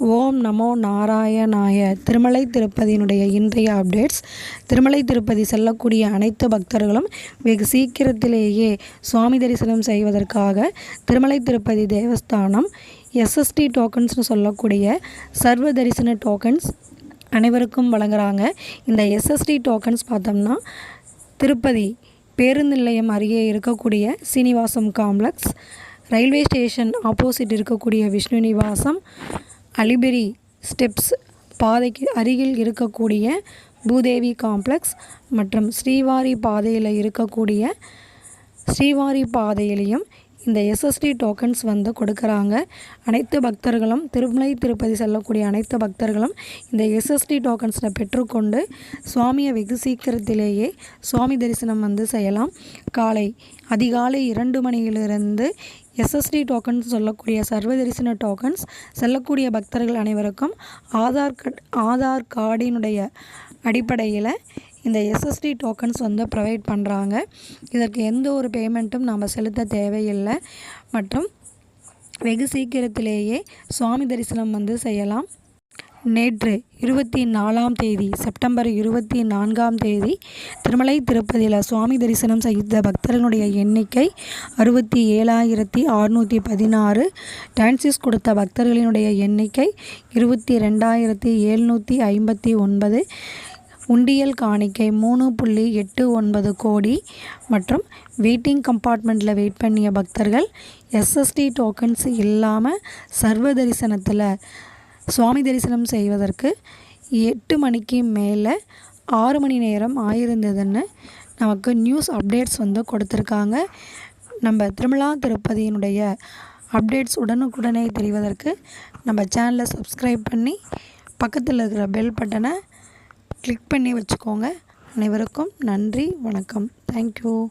ஓம் நமோ நாராயணாய. திருமலை திருப்பதியினுடைய இன்றைய அப்டேட்ஸ் திருமலை திருப்பதி செல்லக்கூடிய அனைத்து பக்தர்களும் வெகு சீக்கிரத்திலேயே சுவாமி தரிசனம் செய்வதற்காக திருமலை திருப்பதி தேவஸ்தானம் எஸ்எஸ்டி டோக்கன்ஸ்னு சொல்லக்கூடிய சர்வ தரிசன டோக்கன்ஸ் அனைவருக்கும் வழங்குகிறாங்க இந்த எஸ்எஸ்டி டோக்கன்ஸ் பார்த்தோம்னா திருப்பதி பேருந்து நிலையம் அருகே இருக்கக்கூடிய Srinivasam complex railway station opposite இருக்கக்கூடிய விஷ்ணு நிவாசம் அலிபெரி ஸ்டெப்ஸ் பாதைக்கு அருகில் இருக்கக்கூடிய பூதேவி காம்ப்ளெக்ஸ் மற்றும் ஸ்ரீவாரி பாதையில் இருக்கக்கூடிய ஸ்ரீவாரி பாதையிலையும் இந்த எஸ்எஸ்டி டோக்கன்ஸ் வந்து கொடுக்குறாங்க. அனைத்து பக்தர்களும் திருமலை திருப்பதி செல்லக்கூடிய அனைத்து பக்தர்களும் இந்த எஸ்எஸ்டி டோக்கன்ஸில் பெற்றுக்கொண்டு சுவாமியை வெகு சீக்கிரத்திலேயே சுவாமி தரிசனம் வந்து செய்யலாம். காலை அதிகாலை இரண்டு மணியிலிருந்து எஸ்எஸ்டி டோக்கன்ஸ் சொல்லக்கூடிய சர்வ தரிசன டோக்கன்ஸ் செல்லக்கூடிய பக்தர்கள் அனைவருக்கும் ஆதார் கார்ட் ஆதார் கார்டினுடைய அடிப்படையில் இந்த எஸ்எஸ்டி டோக்கன்ஸ் வந்து ப்ரொவைட் பண்ணுறாங்க இதற்கு எந்த ஒரு பேமெண்ட்டும் நாம் செலுத்த தேவையில்லை. மற்றும் வெகு சீக்கிரத்திலேயே சுவாமி தரிசனம் வந்து செய்யலாம். நேற்று இருபத்தி நாலாம் தேதி செப்டம்பர் இருபத்தி நான்காம் தேதி திருமலை திருப்பதியில் சுவாமி தரிசனம் செய்த பக்தர்களுடைய எண்ணிக்கை அறுபத்தி ஏழாயிரத்தி அறுநூற்றி பதினாறு. டான்சிஸ் கொடுத்த பக்தர்களினுடைய எண்ணிக்கை இருபத்தி ரெண்டாயிரத்தி எழுநூற்றி ஐம்பத்தி ஒன்பது. உண்டியல் காணிக்கை மூணு புள்ளி எட்டு ஒன்பது கோடி மற்றும் வெயிட்டிங் கம்பார்ட்மெண்ட்டில் வெயிட் பண்ணிய பக்தர்கள் எஸ்எஸ்டி டோக்கன்ஸ் இல்லாமல் சர்வ தரிசனத்தில் சுவாமி தரிசனம் செய்வதற்கு எட்டு மணிக்கு மேலே ஆறு மணி நேரம் ஆயிருந்ததுன்னு நமக்கு நியூஸ் அப்டேட்ஸ் வந்து கொடுத்துருக்காங்க. நம்ம திருமலா திருப்பதியினுடைய அப்டேட்ஸ் உடனுக்குடனே தெரிவதற்கு நம்ம சேனலை சப்ஸ்கிரைப் பண்ணி பக்கத்தில் இருக்கிற பெல் பட்டனை கிளிக் பண்ணி வச்சுக்கோங்க. அனைவருக்கும் நன்றி வணக்கம். தேங்க்யூ